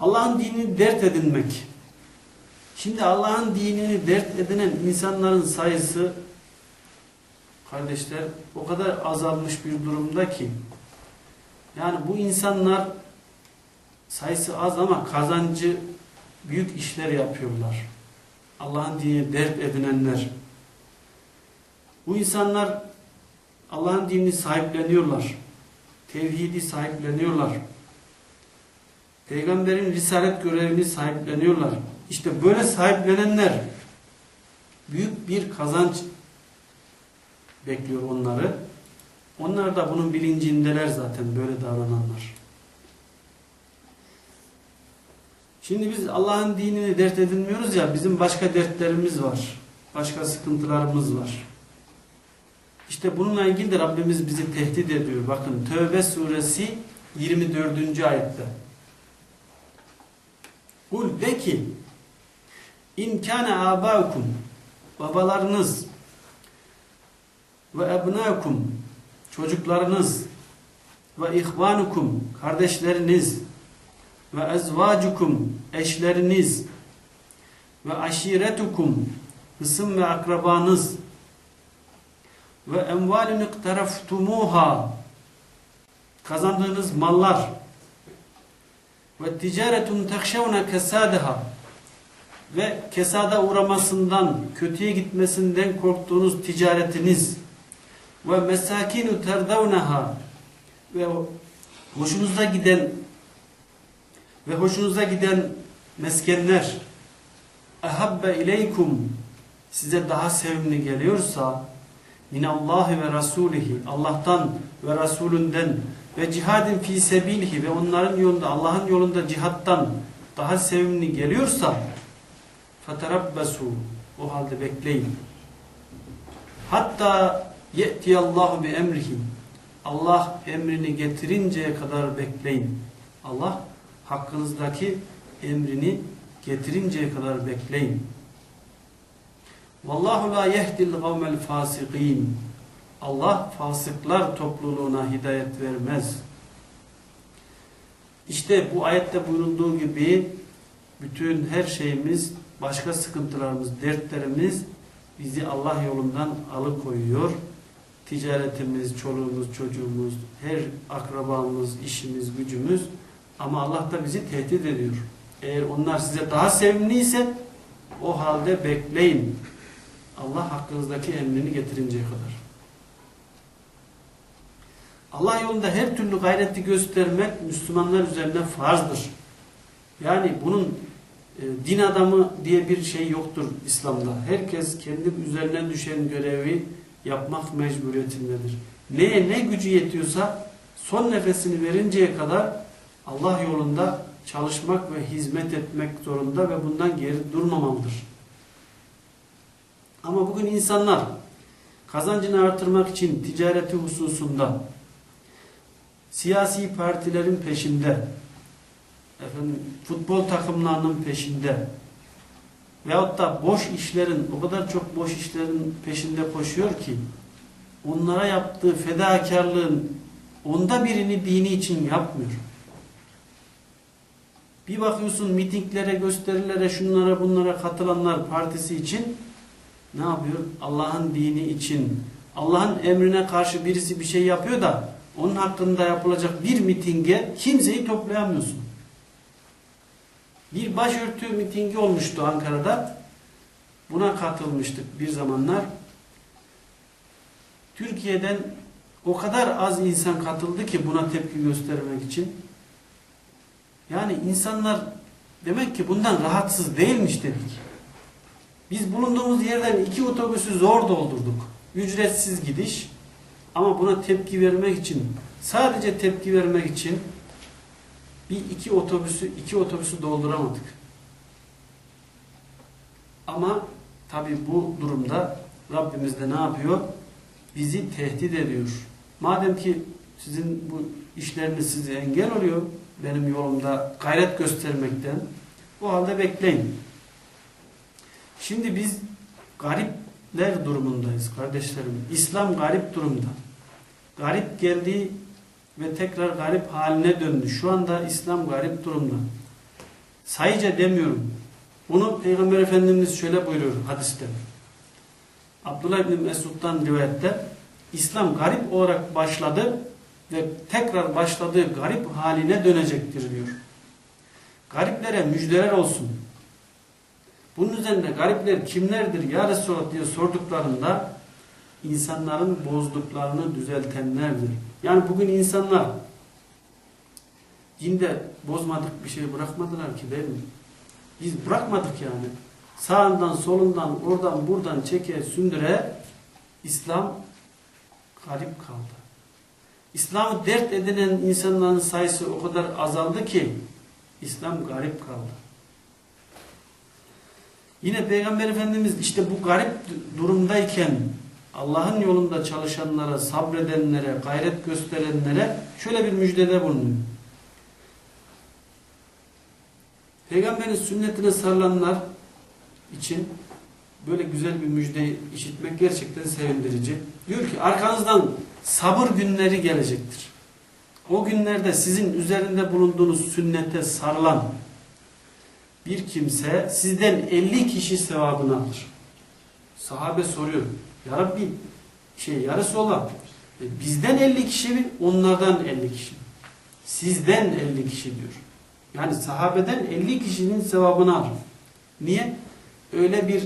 Allah'ın dinini dert edinmek. Şimdi Allah'ın dinini dert edinen insanların sayısı kardeşler o kadar azalmış bir durumda ki yani bu insanlar sayısı az ama kazancı büyük işler yapıyorlar. Allah'ın dinini dert edinenler. Bu insanlar Allah'ın dinini sahipleniyorlar. Tevhidi sahipleniyorlar. Peygamberin risalet görevini sahipleniyorlar. İşte böyle sahiplenenler büyük bir kazanç bekliyor onları. Onlar da bunun bilincindeler zaten böyle davrananlar. Şimdi biz Allah'ın dinini dert edinmiyoruz ya bizim başka dertlerimiz var. Başka sıkıntılarımız var. İşte bununla ilgili de Rabbimiz bizi tehdit ediyor. Bakın Tövbe suresi 24. ayette. Kul de ki İn kâne âbâukum babalarınız ve ebnâkum çocuklarınız ve ihvanukum kardeşleriniz ve ezvacukum eşleriniz ve aşiretukum hısım ve akrabanız ve emvalun iktaraftumuha kazandığınız mallar ve ticaretun tekşevne kesadaha. Ve kesada uğramasından, kötüye gitmesinden korktuğunuz ticaretiniz. Ve mesakinu terdavnaha. Ve hoşunuza giden ve hoşunuza giden meskenler. Ehabbe ileykum. Size daha sevimli geliyorsa minallahi ve rasulihi Allah'tan ve Resulünden ve cihadin fi sebilihi ve onların yolunda Allah'ın yolunda cihattan daha sevimli geliyorsa fatarabbasu o halde bekleyin. Hatta ye'tiyallahu bi emrihi Allah emrini getirinceye kadar bekleyin. Allah hakkınızdaki emrini getirinceye kadar bekleyin. Vallahu la yehdil gavmel fasikin. Allah fasıklar topluluğuna hidayet vermez. İşte bu ayette buyurulduğu gibi bütün her şeyimiz, başka sıkıntılarımız, dertlerimiz bizi Allah yolundan alıkoyuyor. Ticaretimiz, çoluğumuz, çocuğumuz, her akrabamız, işimiz, gücümüz ama Allah da bizi tehdit ediyor. Eğer onlar size daha sevimliyse o halde bekleyin. Allah hakkınızdaki emrini getirinceye kadar. Allah yolunda her türlü gayreti göstermek Müslümanlar üzerine farzdır. Yani bunun e, din adamı diye bir şey yoktur İslam'da. Herkes kendi üzerine düşen görevi yapmak mecburiyetindedir. Neye ne gücü yetiyorsa son nefesini verinceye kadar Allah yolunda çalışmak ve hizmet etmek zorunda ve bundan geri durmamalıdır. Ama bugün insanlar kazancını artırmak için ticareti hususunda siyasi partilerin peşinde efendim, futbol takımlarının peşinde veyahut da boş işlerin o kadar çok boş işlerin peşinde koşuyor ki onlara yaptığı fedakarlığın onda birini dini için yapmıyor. Bir bakıyorsun mitinglere, gösterilere, şunlara bunlara katılanlar partisi için ne yapıyor? Allah'ın dini için, Allah'ın emrine karşı birisi bir şey yapıyor da onun hakkında yapılacak bir mitinge kimseyi toplayamıyorsun. Bir başörtü mitingi olmuştu Ankara'da. Buna katılmıştık bir zamanlar. Türkiye'den o kadar az insan katıldı ki buna tepki göstermek için. Yani insanlar demek ki bundan rahatsız değilmiş dedik. Biz bulunduğumuz yerden iki otobüsü zor doldurduk. Ücretsiz gidiş. Ama buna tepki vermek için, sadece tepki vermek için bir iki otobüsü iki otobüsü dolduramadık. Ama tabi bu durumda Rabbimiz de ne yapıyor? Bizi tehdit ediyor. Madem ki sizin bu işleriniz size engel oluyor, benim yolumda gayret göstermekten, o halde bekleyin. Şimdi biz garipler durumundayız kardeşlerim. İslam garip durumda. Garip geldi ve tekrar garip haline döndü. Şu anda İslam garip durumda. Sayıca demiyorum. Bunu Peygamber Efendimiz şöyle buyuruyor hadiste. Abdullah İbni Mesud'dan rivayette İslam garip olarak başladı ve tekrar başladığı garip haline dönecektir diyor. Gariplere müjdeler olsun. Bunun üzerine garipler kimlerdir ya Resulallah diye sorduklarında insanların bozduklarını düzeltenlerdir. Yani bugün insanlar dinde bozmadık bir şey bırakmadılar ki değil mi? Biz bırakmadık yani. Sağından, solundan, oradan, buradan çeke, sündüre İslam garip kaldı. İslam'ı dert edinen insanların sayısı o kadar azaldı ki İslam garip kaldı. Yine Peygamber Efendimiz işte bu garip durumdayken Allah'ın yolunda çalışanlara, sabredenlere, gayret gösterenlere şöyle bir müjdede bulunuyor. Peygamberin sünnetine sarılanlar için böyle güzel bir müjde işitmek gerçekten sevindirici. Diyor ki arkanızdan sabır günleri gelecektir. O günlerde sizin üzerinde bulunduğunuz sünnete sarılan bir kimse sizden 50 kişi sevabını alır. Sahabe soruyor. Ya Rabbi şey yarısı olan e, bizden 50 kişi mi? Onlardan 50 kişi mi? Sizden 50 kişi diyor. Yani sahabeden 50 kişinin sevabını alır. Niye? Öyle bir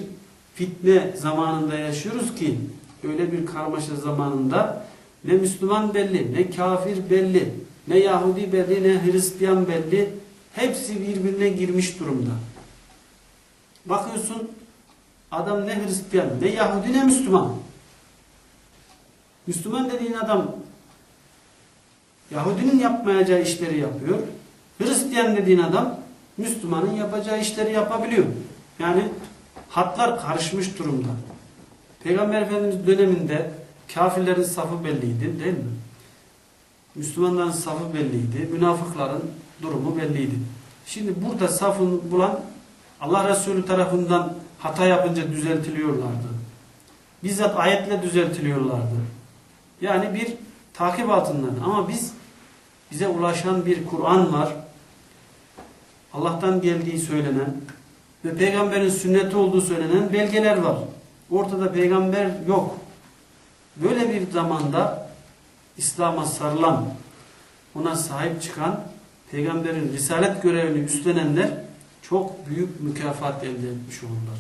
fitne zamanında yaşıyoruz ki öyle bir karmaşa zamanında ne Müslüman belli, ne kafir belli, ne Yahudi belli, ne Hristiyan belli. Hepsi birbirine girmiş durumda. Bakıyorsun adam ne Hristiyan, ne Yahudi, ne Müslüman. Müslüman dediğin adam Yahudinin yapmayacağı işleri yapıyor. Hristiyan dediğin adam Müslümanın yapacağı işleri yapabiliyor. Yani hatlar karışmış durumda. Peygamber Efendimiz döneminde kafirlerin safı belliydi değil mi? Müslümanların safı belliydi. Münafıkların durumu belliydi. Şimdi burada safını bulan Allah Resulü tarafından hata yapınca düzeltiliyorlardı. Bizzat ayetle düzeltiliyorlardı. Yani bir takip altından. Ama biz bize ulaşan bir Kur'an var. Allah'tan geldiği söylenen ve peygamberin sünneti olduğu söylenen belgeler var. Ortada peygamber yok. Böyle bir zamanda İslam'a sarılan, ona sahip çıkan, peygamberin risalet görevini üstlenenler çok büyük mükafat elde etmiş olurlar.